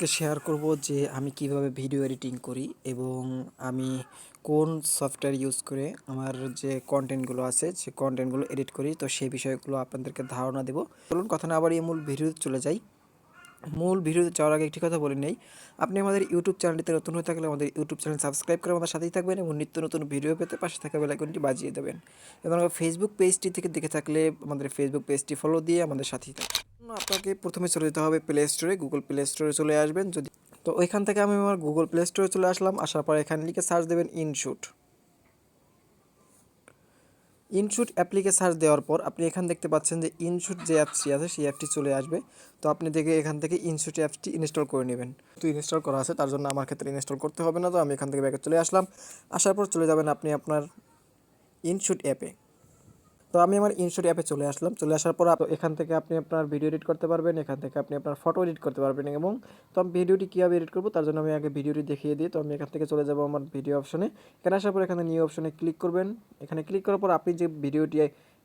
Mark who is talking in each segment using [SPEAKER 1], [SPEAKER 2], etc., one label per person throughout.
[SPEAKER 1] আজকে শেয়ার করব যে আমি কীভাবে ভিডিও এডিটিং করি এবং আমি কোন সফটওয়্যার ইউজ করে আমার যে কন্টেন্টগুলো আছে সে কন্টেন্টগুলো এডিট করি, তো সেই বিষয়গুলো আপনাদেরকে ধারণা দেব। চলুন কথা না আবার এই মূল ভিডিওতে চলে যাই। মূল ভিডিওতে যাওয়ার আগে একটি কথা বলে নেই, আপনি আমাদের ইউটিউব চ্যানেলটিতে নতুন হয়ে থাকলে আমাদের ইউটিউব চ্যানেল সাবস্ক্রাইব করে আমাদের সাথেই থাকবেন এবং নিত্য নতুন ভিডিও পেতে পাশে থাকা বেলাইকনটি বাজিয়ে দেবেন। এবং ফেসবুক পেজটি থেকে দেখে থাকলে আমাদের ফেসবুক পেজটি ফলো দিয়ে আমাদের সাথেই থাকবেন। আপনাকে প্রথমে চলে যেতে হবে প্লে স্টোরে গুগল প্লে স্টোরে চলে আসবেন। যদি তো ওইখান থেকে আমি আমার গুগল প্লে স্টোরে চলে আসলাম, আসার পর এখানে লিখে সার্চ দেবেন ইনশুট ইনশুট অ্যাপ্লিকে সার্চ দেওয়ার পর আপনি এখান দেখতে পাচ্ছেন যে ইনশুট যে অ্যাপসটি আছে, সেই অ্যাপটি চলে আসবে। তো আপনি দেখে এখান থেকে ইনশুট অ্যাপসটি ইনস্টল করে নেবেন। তো ইনস্টল করা আছে, তার জন্য আমার ক্ষেত্রে ইনস্টল করতে হবে না। তো আমি এখান থেকে ব্যাগে চলে আসলাম। আসার পর চলে যাবেন আপনি আপনার ইনশুট অ্যাপে। তো আমি আমার ইনশট অ্যাপে চলে আসলাম। চলে আসার পর এখান থেকে আপনি আপনার ভিডিও এডিট করতে পারবেন, এখান থেকে আপনি আপনার ফটো এডিট করতে পারবেন এবং তো আমি ভিডিওটি কীভাবে এডিট করব তার জন্য আমি আগে ভিডিওটি দেখিয়ে দিই। তো আমি এখান থেকে চলে যাব আমার ভিডিও অপশনে এখানে আসার পর এখানে নিউ অপশনে ক্লিক করবেন। এখানে ক্লিক করার পর আপনি যে ভিডিওটি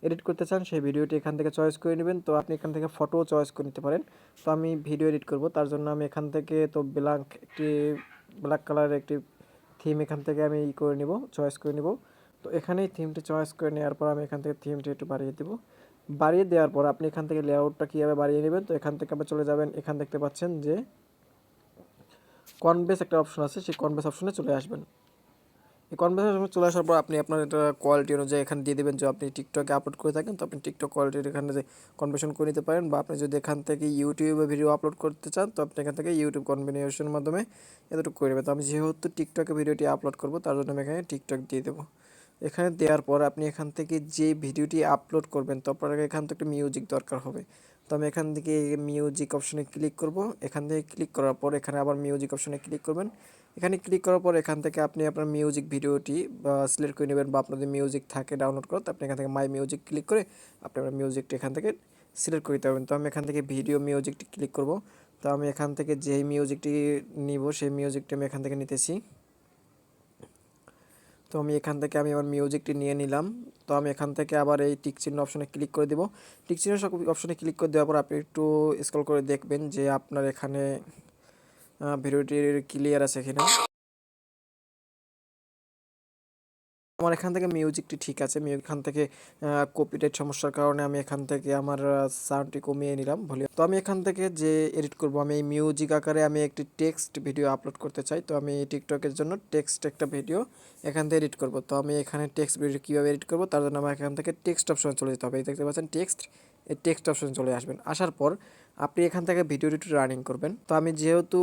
[SPEAKER 1] এডিট করতে চান, সেই ভিডিওটি এখান থেকে চয়েস করে নেবেন। তো আপনি এখান থেকে ফটো চয়েস করে নিতে পারেন। তো আমি ভিডিও এডিট করব। তার জন্য আমি এখান থেকে তো ব্ল্যাঙ্ক একটি ব্ল্যাক কালারের একটি থিম এখান থেকে আমি ই করে নিব চয়েস করে নিব। তো এখানেই থিমটি চয়েস করে নেওয়ার পর আমি এখান থেকে থিমটি একটু বাড়িয়ে দেবো। বাড়িয়ে দেওয়ার পর আপনি এখান থেকে লেআউটটা কীভাবে বাড়িয়ে নেবেন, তো এখান থেকে আপনি চলে যাবেন, এখান দেখতে পাচ্ছেন যে কনভেস একটা অপশন আছে, সেই কনভেস অপশনে চলে আসবেন। এই কনভেস অপশনে চলে আসার পর আপনি আপনার এটা কোয়ালিটি অনুযায়ী এখানে দিয়ে দেবেন, যে আপনি টিকটকে আপলোড করে থাকেন, তো আপনি টিকটক কোয়ালিটির এখানে যে কনভেশন করে নিতে পারেন, বা আপনি যদি এখান থেকে ইউটিউবে ভিডিও আপলোড করতে চান, তো আপনি এখান থেকে ইউটিউব কনভিনেশনের মাধ্যমে এতটুকু করে নেবেন। তো আমি যেহেতু টিকটকে ভিডিওটি আপলোড করব, তার জন্য আমি এখানে টিকটক দিয়ে দেবো। এখানে দেওয়ার পর আপনি এখান থেকে যে ভিডিওটি আপলোড করবেন তো আপনার এখান থেকে মিউজিক দরকার হবে তো আমি এখান থেকে মিউজিক অপশনে ক্লিক করব এখান থেকে ক্লিক করার পর এখানে আবার মিউজিক অপশনে ক্লিক করবেন এখানে ক্লিক করার পর এখান থেকে আপনি আপনার মিউজিক ভিডিওটি সিলেক্ট করে নেবেন বা আপনাদের মিউজিক থাকে ডাউনলোড করো তো আপনি এখান থেকে মাই মিউজিক ক্লিক করে আপনি আপনার মিউজিকটি এখান থেকে সিলেক্ট করে দিতে পারবেন তো আমি এখান থেকে ভিডিও মিউজিকটি ক্লিক করব তো আমি এখান থেকে যেই মিউজিকটি নিব সেই মিউজিকটি আমি এখান থেকে নিতেছি তো আমি এখান থেকে আমি আমার মিউজিকটি নিয়ে নিলাম। তো আমি এখান থেকে আবার এই টিকচিহ্ন অপশনে ক্লিক করে দেবো। টিকচিহ্ন অপশনে ক্লিক করে দেওয়ার পর আপনি একটু স্ক্রল করে দেখবেন যে আপনার এখানে ভিডিওটির ক্লিয়ার আছে এখানে আমার এখান থেকে মিউজিকটি ঠিক আছে এখান থেকে কপিরাইট সমস্যার কারণে আমি এখান থেকে আমার সাউন্ডটি কমিয়ে নিলাম। ভলিউম তো আমি এখান থেকে যে এডিট করব, আমি এই মিউজিক আকারে আমি একটি টেক্সট ভিডিও আপলোড করতে চাই। তো আমি টিকটকের জন্য টেক্সট একটা ভিডিও এখান থেকে এডিট করব। তো আমি এখানে টেক্সট ভিডিও কীভাবে এডিট করব, তার জন্য আমার এখান থেকে টেক্সট অপশন চলে যেতে হবে। দেখতে পাচ্ছেন টেক্সট এই টেক্সট অপশনে চলে আসবেন। আসার পর আপনি এখান থেকে ভিডিওটি রানিং করবেন। তো আমি যেহেতু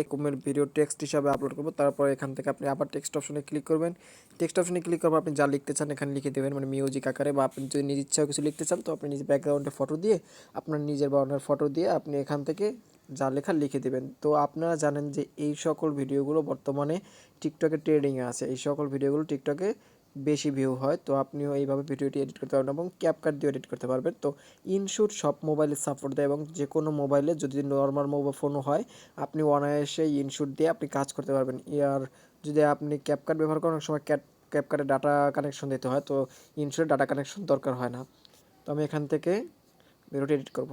[SPEAKER 1] একমের ভিডিও টেক্সট হিসাবে আপলোড করব, তারপর এখান থেকে আপনি আবার টেক্সট অপশনে ক্লিক করবেন। টেক্সট অপশনে ক্লিক পর আপনি যা লিখতে চান এখানে লিখে দেবেন মানে মিউজিক আকারে বা আপনি যদি নিজ ইচ্ছাও কিছু লিখতে চান, তো আপনি নিজের ব্যাকগ্রাউন্ডে ফটো দিয়ে, আপনার নিজের বা অন্যের ফটো দিয়ে আপনি এখান থেকে যা লেখা লিখে দেবেন। তো আপনারা জানেন যে এই সকল ভিডিওগুলো বর্তমানে টিকটকে ট্রেডিংয়ে আছে। এই সকল ভিডিওগুলো টিকটকে বেশি ভিউ হয়, তো আপনিও এইভাবে ভিডিওটি এডিট করতে পারবেন এবং ক্যাপকাট দিয়ে এডিট করতে পারবেন। তো ইনশুট সব মোবাইলে সাপোর্ট দেয় এবং যে কোনো মোবাইলে যদি নর্মাল মোবাইল ফোনও হয়, আপনি অনায়াসে ইনশুট দিয়ে আপনি কাজ করতে পারবেন। আর যদি আপনি ক্যাপকাট ব্যবহার করেন, অনেক সময় ক্যাপ ক্যাপকাটে ডাটা কানেকশন দিতে হয়, তো ইনশুটে ডাটা কানেকশন দরকার হয় না। তো আমি এখান থেকে ভিডিওটি এডিট করব।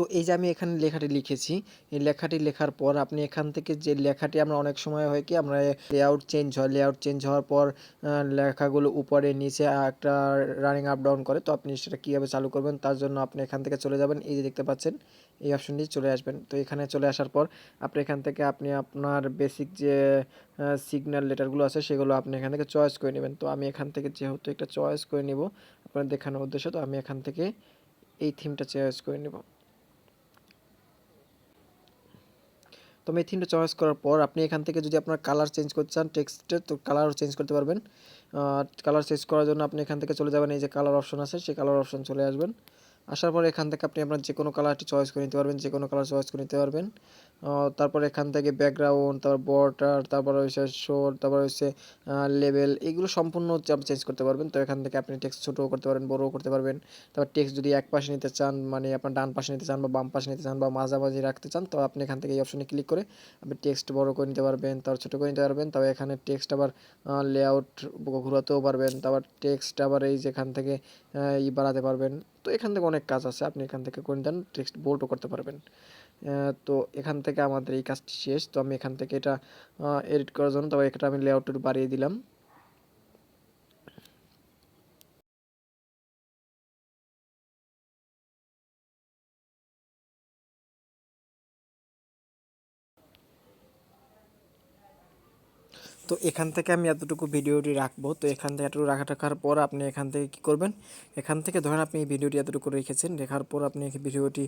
[SPEAKER 1] তো এই যে আমি এখানে লেখাটি লিখেছি, এই লেখাটি লেখার পর আপনি এখান থেকে যে লেখাটি আমরা অনেক সময় হয় কি আমরা লেআউট চেঞ্জ হয় লেআউট চেঞ্জ হওয়ার পর লেখাগুলো উপরে, নিচে একটা রানিং আপ ডাউন করে, তো আপনি সেটা কীভাবে চালু করবেন তার জন্য আপনি এখান থেকে চলে যাবেন। এই যে দেখতে পাচ্ছেন, এই অপশনটি চলে আসবেন। তো এখানে চলে আসার পর আপনি এখান থেকে আপনি আপনার বেসিক যে সিগন্যাল লেটারগুলো আছে সেগুলো আপনি এখান থেকে চয়েস করে নেবেন। তো আমি এখান থেকে যেহেতু একটা চয়েস করে নিব আপনার দেখানোর উদ্দেশ্য, তো আমি এখান থেকে এই থিমটা চয়েস করে নেব। তো থিমটা চয়েস করার পর আপনি এখান থেকে যদি আপনার কালার চেঞ্জ করতে চান টেক্সটে তো কালারও চেঞ্জ করতে পারবেন। কালার চেঞ্জ করার জন্য আপনি এখান থেকে চলে যাবেন, এই যে কালার অপশন আছে, সেই কালার অপশন চলে আসবেন। আসার পরে এখান থেকে আপনি আপনার যে কোনো কালারটি চয়েস করে নিতে পারবেন যে কোনো কালার চয়েস করে নিতে পারবেন। তারপর এখান থেকে ব্যাকগ্রাউন্ড তারপর বর্ডার তারপর হচ্ছে শোর তারপর হচ্ছে লেভেল এগুলো সম্পূর্ণ হচ্ছে আপনি চেঞ্জ করতে পারবেন। তো এখান থেকে আপনি টেক্সট ছোটোও করতে পারবেন, বড়ও করতে পারবেন। তারপর টেক্সট যদি এক পাশে নিতে চান মানে আপনার ডান পাশে নিতে চান বা বাম পাশে নিতে চান বা মাঝামাঝি রাখতে চান, তো আপনি এখান থেকে এই অপশনে ক্লিক করে আপনি টেক্সট বড় করে নিতে পারবেন, তারপর ছোটো করে নিতে পারবেন। তবে এখানে টেক্সট আবার লেআউট ঘোরাতেও পারবেন। তারপর টেক্সট আবার এই যেখান থেকে ই বাড়াতে পারবেন। তো এখান থেকে অনেক কাজ আছে, আপনি এখান থেকে করে দেন টেক্সট বোল্ডও করতে পারবেন। তো এখান থেকে আমাদের এই কাজটি শেষ। তো আমি এখান থেকে এটা এডিট করার জন্য তবে এটা আমি লেআউট বাড়িয়ে দিলাম। তো এখান থেকে আমি এতটুকু ভিডিওটি রাখব। তো এখান থেকে এতটুকু রাখা রাখার পর আপনি এখান থেকে কী করবেন? এখান থেকে ধরেন আপনি ভিডিওটি এতটুকু রেখেছেন রেখার পর আপনি ভিডিওটি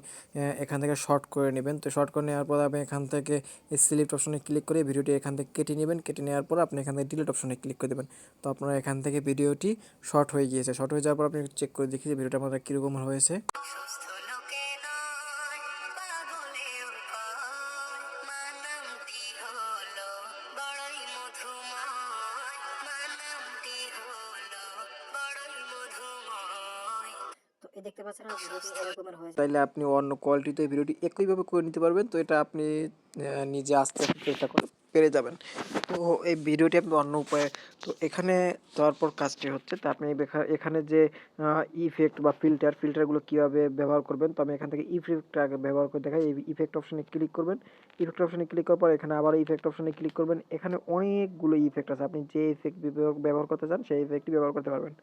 [SPEAKER 1] এখান থেকে শর্ট করে নেবেন। তো শর্ট করে নেওয়ার পর আপনি এখান থেকে এই সিলেক্ট অপশনে ক্লিক করে ভিডিওটি এখান থেকে কেটে নেবেন। কেটে নেওয়ার পর আপনি এখান থেকে ডিলিট অপশনে ক্লিক করে দেবেন। তো আপনারা এখান থেকে ভিডিওটি শর্ট হয়ে গিয়েছে। শর্ট হয়ে যাওয়ার পর আপনি চেক করে দেখি যে ভিডিওটা আমাদের কীরকম হয়েছে।
[SPEAKER 2] দেখতে পাচ্ছেন এরকমের হয়েছে
[SPEAKER 1] তাইলে আপনি অন্য কোয়ালিটিতে ভিডিওটি একইভাবে করে নিতে পারবেন, তো এটা আপনি নিজে আস্তে আস্তে চেষ্টা করে পেরে যাবেন। তো এই ভিডিওটি আপনি অন্য উপায়ে, তো এখানে যাওয়ার পর কাজটি হচ্ছে, তো আপনি এখানে যে ইফেক্ট বা ফিল্টার ফিল্টারগুলো কীভাবে ব্যবহার করবেন, তো আমি এখান থেকে ইফেক্ট আগে ব্যবহার করে দেখাই। এই ইফেক্ট অপশানে ক্লিক করবেন ইফেক্ট অপশানে ক্লিক করার পর এখানে আবার ইফেক্ট অপশনে ক্লিক করবেন, এখানে অনেকগুলো ইফেক্ট আছে, আপনি যে ইফেক্ট ব্যবহার করতে চান, সেই ইফেক্টটি ব্যবহার করতে পারবেন।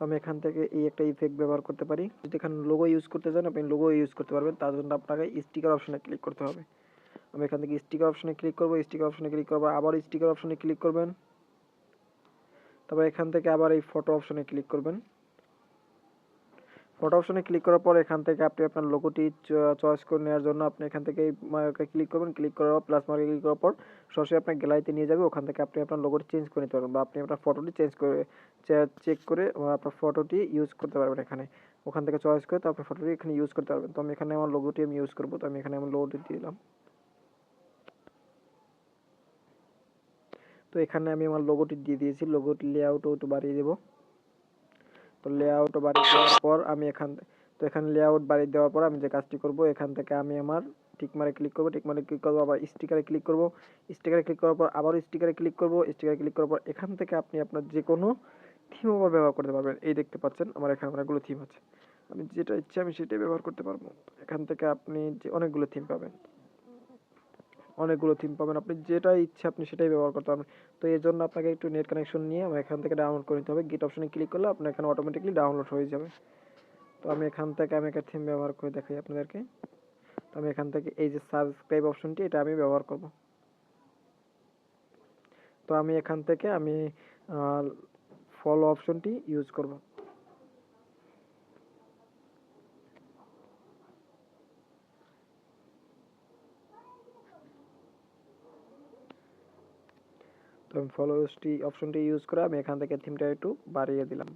[SPEAKER 1] তো আমি এখান থেকে এই একটা ইফেক্ট ব্যবহার করতে পারি। যদি এখানে লোগো ইউজ করতে চান, আপনি লোগো ইউজ করতে পারবেন। তার জন্য আপনাকে স্টিকার অপশনে ক্লিক করতে হবে। আমি এখান থেকে স্টিকার অপশনে ক্লিক করব স্টিকার অপশনে ক্লিক করব আবার স্টিকার অপশনে ক্লিক করবেন। তারপর এখান থেকে আবার এই ফটো অপশনে ক্লিক করবেন। ফটো অপশনে ক্লিক করার পর এখান থেকে আপনি আপনার লোগোটি চয়েস করে নেওয়ার জন্য আপনি এখান থেকে ক্লিক করবেন। ক্লিক করার পর প্লাস মার্কে ক্লিক করার পর সরাসরি আপনার গ্যালারিতে নিয়ে যাবে। ওখান থেকে আপনি আপনার লোগোটি চেঞ্জ করে নিতে পারবেন বা আপনি আপনার ফটোটি চেঞ্জ করে চেক করে আপনার ফটোটি ইউজ করতে পারবেন এখানে। ওখান থেকে চয়েস করে তারপর ফটোটি এখানে ইউজ করতে পারবেন। তো আমি এখানে আমার লোগোটি আমি ইউজ করব। তো আমি এখানে আমার লোগোটি দিলাম। তো এখানে আমি আমার লোগোটি দিয়ে দিয়েছি। লোগোটি একটু বাড়িয়ে দেবো। তো লেআউট বাড়িয়ে দেওয়ার পর আমি এখান তো এখানে লেআউট বাড়িয়ে দেওয়ার পর আমি যে কাজটি করব, এখান থেকে আমি আমার টিকমারে ক্লিক করব, টিকমারে ক্লিক করব, আবার স্টিকারে ক্লিক করব। স্টিকারে ক্লিক করার পর আবার স্টিকারে ক্লিক করব স্টিকারে ক্লিক করার পর এখান থেকে আপনি আপনার যে কোনো থিম আবার ব্যবহার করতে পারবেন। এই দেখতে পাচ্ছেন, আমার এখানে অনেকগুলো থিম আছে। আমি যেটা ইচ্ছে আমি সেটাই ব্যবহার করতে পারব। এখান থেকে আপনি যে অনেকগুলো থিম পাবেন। অনেকগুলো থিম পাবেন। আপনি যেটা ইচ্ছে আপনি সেটাই ব্যবহার করতে পারবেন। তো এর জন্য আপনাকে একটু নেট কানেকশন নিয়ে আমার এখান থেকে ডাউনলোড করে নিতে হবে। গিট অপশনে ক্লিক করলে আপনার এখানে অটোমেটিকলি ডাউনলোড হয়ে যাবে। তো আমি এখান থেকে আমি একটা থিম ব্যবহার করে দেখাই আপনাদেরকে। তো আমি এখান থেকে এই যে সাবস্ক্রাইব অপশনটি এটা আমি ব্যবহার করব। তো আমি এখান থেকে আমি ফলো অপশনটি ইউজ করব। তো আমি অপশনটি ইউজ করে আমি এখান থেকে থিমটা একটু বাড়িয়ে দিলাম।